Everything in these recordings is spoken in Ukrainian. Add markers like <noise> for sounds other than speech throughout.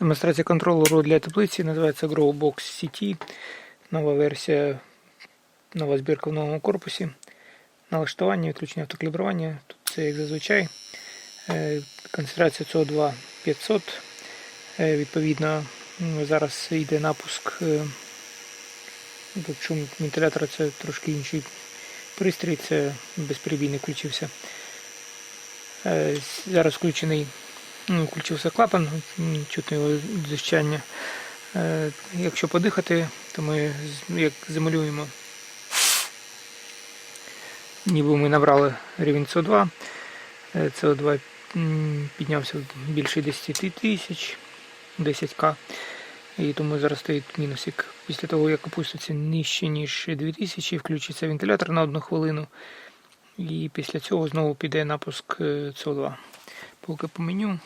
Демонстрація контролеру для теплиці називається Growbox CT. Нова версія, нова збірка в новому корпусі. Налаштування, відключення автокалібрування. Тут це як зазвичай. Е, Концентрація СО2 500. Е, Відповідно, зараз йде напуск. е, Тут шум вентилятора це трошки інший пристрій, це безперебійний включився. Е, Зараз включений Ну, включився клапан, чутно його дзищання. Е, Якщо подихати, то ми як замалюємо, ніби ми набрали рівень СО2. Е, СО2 піднявся більше 10 тисяч, 10к. І тому зараз стоїть мінусик. Після того, як опуститься нижче, ніж 2000, включиться вентилятор на одну хвилину. І після цього знову піде напуск е, СО2. Поки по меню.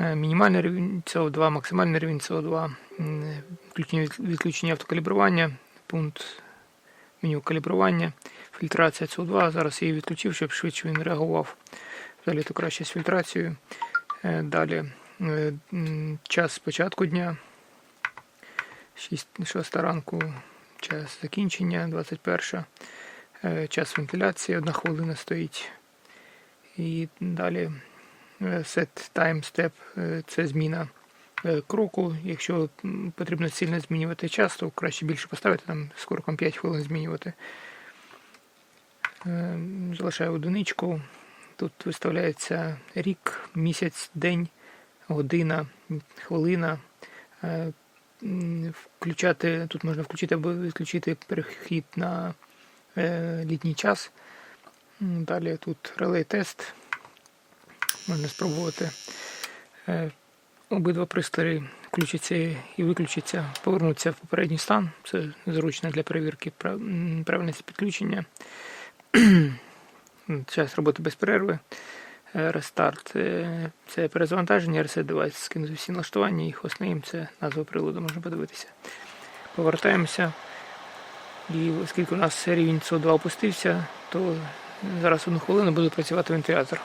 Мінімальний рівень СО2, максимальний рівень СО2, включення, відключення автокалібрування, пункт меню калібрування, фільтрація СО2. Зараз я її відключив, щоб швидше він реагував. Далі то краще з фільтрацією. Е, Далі е, час початку дня, 6, 6 ранку, час закінчення, 21. Е, Час вентиляції, одна хвилина стоїть. І далі е, set time step е, це зміна е, кроку. Якщо потрібно сильно змінювати час, то краще більше поставити, там з кроком 5 хвилин змінювати. Е, Залишаю одиничку. Тут виставляється рік, місяць, день, година, хвилина. Е, Включати, тут можна включити або відключити перехід на е, літній час. Далі тут релей тест. Можна спробувати. Е, Обидва пристрої включаться і виключаться, повернуться в попередній стан. Це зручно для перевірки прав- правильності підключення. <clears throat> Час роботи без перерви. Е, Рестарт е, це перезавантаження, reset девайс, скинути всі налаштування, їх основним це назва приладу, можна подивитися. Повертаємося. І оскільки у нас рівень СО2 опустився, то зараз одну хвилину буде працювати вентилятор.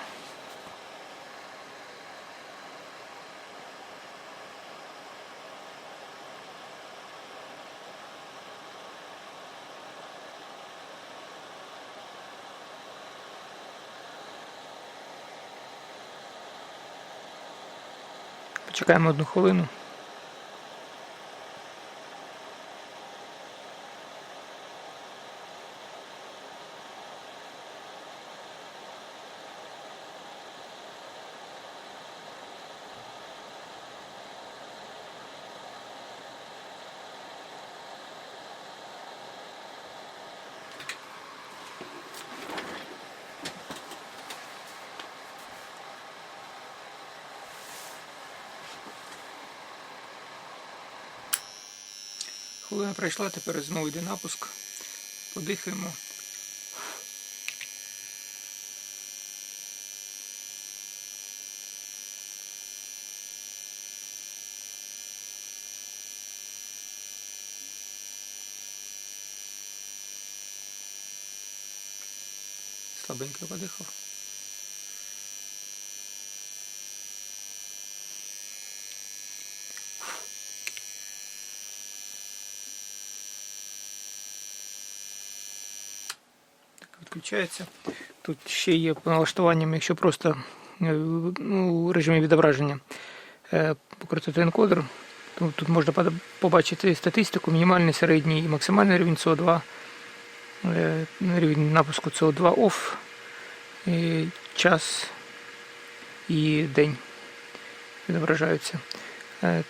Почекаємо одну хвилину. Хвилина пройшла, тепер знову йде напуск. Подихаємо. Слабенько подихав. Відключається. Тут ще є по налаштуванням, якщо просто е, ну, у режимі відображення е, покрутити енкодер, то тут можна побачити статистику, мінімальний, середній і максимальний рівень СО2, е, рівень напуску СО2 OFF, час і день відображаються.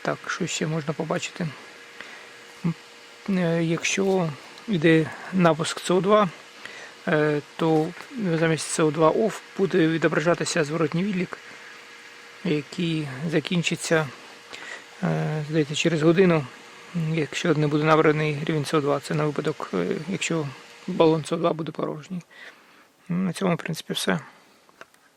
Так, що ще можна побачити? Якщо йде напуск СО2, е, то замість CO2 OFF буде відображатися зворотній відлік, який закінчиться е, здається, через годину, якщо не буде набраний рівень СО2. Це на випадок, е, якщо балон СО2 буде порожній. На цьому, в принципі, все.